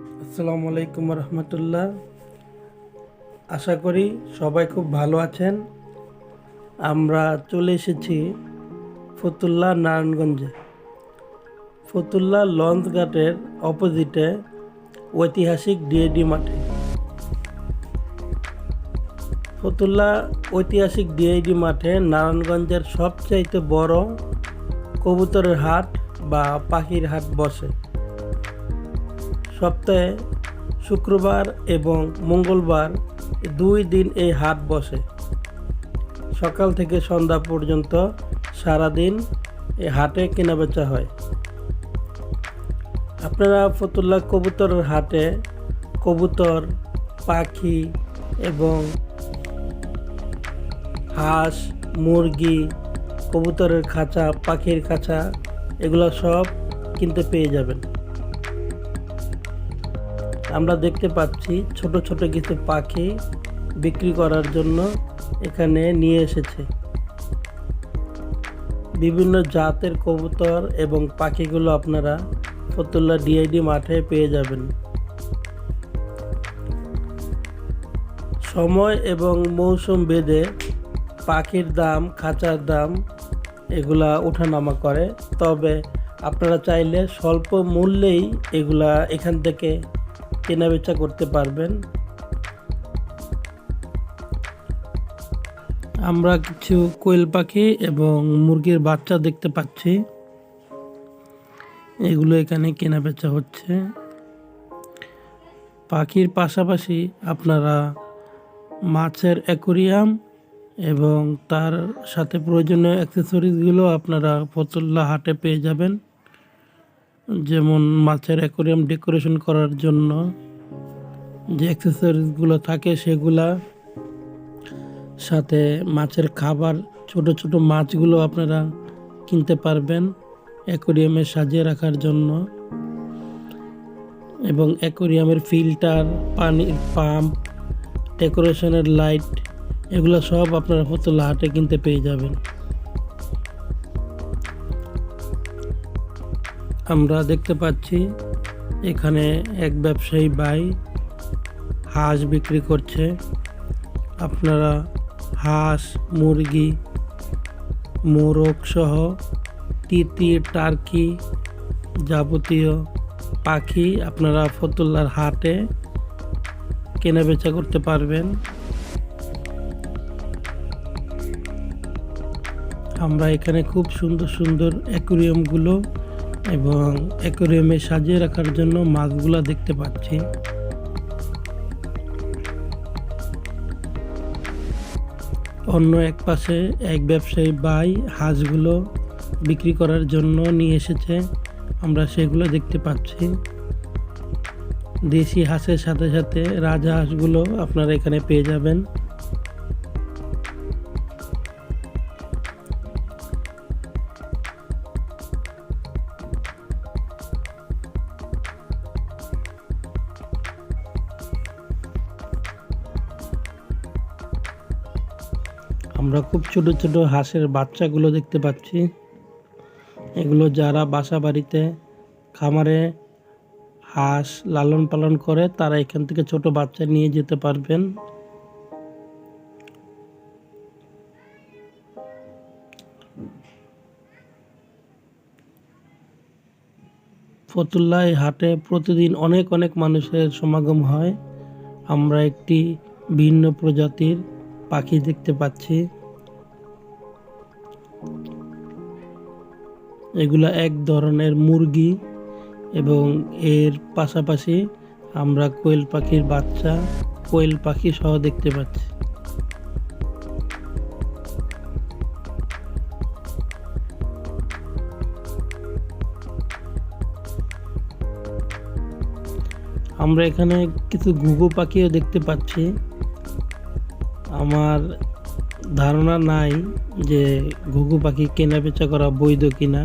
আসসালামু আলাইকুম রহমতুল্লাহ। আশা করি সবাই খুব ভালো আছেন। আমরা চলে এসেছি ফতুল্লা নারায়ণগঞ্জে। ফতুল্লা লঞ্চ ঘাটের অপোজিটে ঐতিহাসিক ডিএডি মাঠে। ফতুল্লা ঐতিহাসিক ডিআইডি মাঠে নারায়ণগঞ্জের সবচাইতে বড় কবুতরের হাট বা পাখির হাট বসে। সপ্তাহে শুক্রবার এবং মঙ্গলবার দুই দিন এই হাট বসে। সকাল থেকে সন্ধ্যা পর্যন্ত সারাদিন এই হাটে কেনাবেচা হয়। আপনারা ফতুল্লা কবুতরের হাটে কবুতর, পাখি এবং হাঁস, মুরগি, কবুতরের খাঁচা, পাখির খাঁচা এগুলো সব কিনতে পেয়ে যাবেন। আমরা দেখতে পাচ্ছি ছোট ছোট কিছু পাখি বিক্রি করার জন্য এখানে নিয়ে এসেছে। বিভিন্ন জাতের কবুতর এবং পাখিগুলো আপনারা ফতুল্লা ডিআইডি মাঠে পেয়ে যাবেন। সময় এবং মৌসুম ভেদে পাখির দাম, খাঁচার দাম এগুলা ওঠানামা করে। তবে আপনারা চাইলে স্বল্প মূল্যেই এগুলা এখান থেকে কেনাবেচা করতে পারবেন। আমরা কিছু কোয়েল পাখি এবং মুরগির বাচ্চা দেখতে পাচ্ছি। এগুলো এখানে কেনাবেচা হচ্ছে। পাখির পাশাপাশি আপনারা মাছের অ্যাকোরিয়াম এবং তার সাথে প্রয়োজনীয় অ্যাক্সেসরিজগুলো আপনারা ফতুল্লা হাটে পেয়ে যাবেন। যেমন মাছের অ্যাকোরিয়াম ডেকোরেশন করার জন্য যে অ্যাক্সেসরিজগুলো থাকে সেগুলা, সাথে মাছের খাবার, ছোট ছোট মাছগুলো আপনারা কিনতে পারবেন অ্যাকোরিয়ামে সাজিয়ে রাখার জন্য। এবং অ্যাকোরিয়ামের ফিল্টার পানির পাম্প ডেকোরেশনের লাইট এগুলো সব আপনারা ফতুল্লা হাটে কিনতে পেয়ে যাবেন। আমরা দেখতে পাচ্ছি এখানে এক ব্যবসায়ী ভাই হাঁস বিক্রি করছে। আপনারা হাঁস, মুরগি, মোরগ সহ তিতির টার্কি যাবতীয় পাখি আপনারা ফতুল্লার হাটে কেনাবেচা করতে পারবেন। আমরা এখানে খুব সুন্দর সুন্দর অ্যাকোরিয়ামগুলো এবং অ্যাকোরিয়ামে সাজিয়ে রাখার জন্য মাছগুলো দেখতে পাচ্ছি। অন্য এক পাশে এক ব্যবসায়ী বাই হাঁসগুলো বিক্রি করার জন্য নিয়ে এসেছে। আমরা সেগুলো দেখতে পাচ্ছি। দেশি হাঁসের সাথে সাথে রাজা হাঁসগুলো আপনারা এখানে পেয়ে যাবেন। আমরা খুব ছোট ছোট হাঁসের বাচ্চাগুলো দেখতে পাচ্ছি। এগুলো যারা বাসা বাড়িতে খামারে হাঁস লালন পালন করে, তারা এখান থেকে ছোট বাচ্চা নিয়ে যেতে পারবেন। ফতুল্লা এই হাটে প্রতিদিন অনেক অনেক মানুষের সমাগম হয়। আমরা একটি ভিন্ন প্রজাতির পাখি দেখতে পাচ্ছি। এগুলা এক ধরনের মুরগি এবং এর পাশাপাশি আমরা কোয়েল পাখির বাচ্চা, কোয়েল পাখি সহ দেখতে পাচ্ছি। আমরা এখানে কিছু ঘুঘু পাখিও দেখতে পাচ্ছি। আমার ধারণা নাই যে ঘুঘু পাখি কেনা বেচা করা বৈধ কিনা।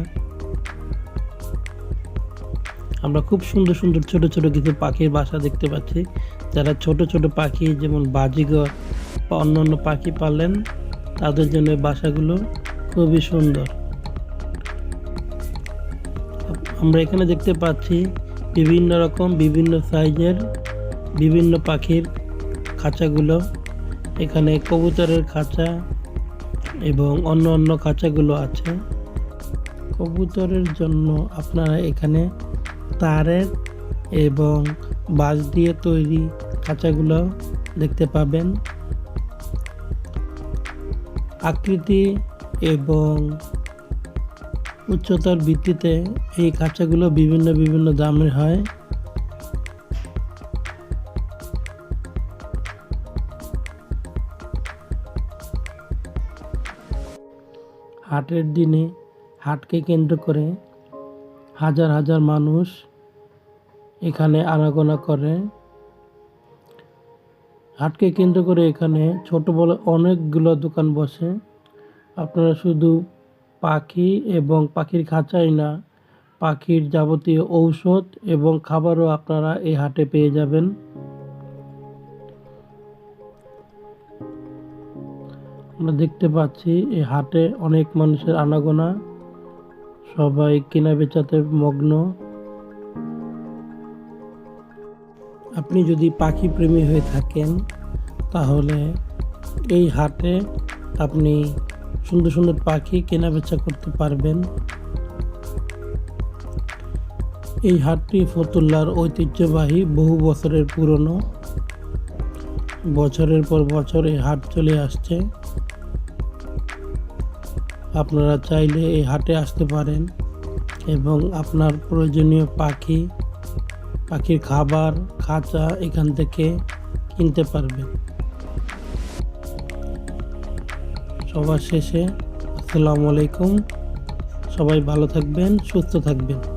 আমরা খুব সুন্দর সুন্দর ছোট ছোট কিছু পাখির বাসা দেখতে পাচ্ছি। যারা ছোট ছোট পাখি, যেমন বাজিগর বা অন্যান্য পাখি পালেন তাদের জন্য বাসাগুলো খুবই সুন্দর। আমরা এখানে দেখতে পাচ্ছি বিভিন্ন রকম, বিভিন্ন সাইজের বিভিন্ন পাখির খাঁচাগুলো। এখানে কবুতরের খাঁচা এবং অন্য অন্য খাঁচাগুলো আছে। কবুতরের জন্য আপনারা এখানে তারের এবং বাঁশ দিয়ে তৈরি খাঁচাগুলো দেখতে পাবেন। আকৃতি এবং উচ্চতার ভিত্তিতে এই খাঁচাগুলো বিভিন্ন বিভিন্ন দামের হয়। হাটের দিনে হাটকে কেন্দ্র করে হাজার হাজার মানুষ এখানে আনাগোনা করে। হাটকে কেন্দ্র করে এখানে ছোট বড় অনেকগুলো দোকান বসে। আপনারা শুধু পাখি এবং পাখির খাঁচাই না, পাখির যাবতীয় ঔষধ এবং খাবারও আপনারা এই হাটে পেয়ে যাবেন। আমরা দেখতে পাচ্ছি, এই হাটে অনেক মানুষের আনাগোনা। সবাই কেনা বেচাতে মগ্ন। আপনি যদি পাখি প্রেমী হয়ে থাকেন, তাহলে এই হাটে আপনি সুন্দর সুন্দর পাখি কেনা বেচা করতে পারবেন। এই হাটটি ফতুল্লার ঐতিহ্যবাহী বহু বছরের পুরনো। বছরের পর বছর এই হাট চলে আসছে। আপনারা চাইলে এই হাটে আসতে পারেন এবং আপনার প্রয়োজনীয় পাখি, পাখির খাবার, খাঁচা এখান থেকে কিনতে পারবেন। সবার শেষে আসসালামু আলাইকুম। সবাই ভালো থাকবেন, সুস্থ থাকবেন।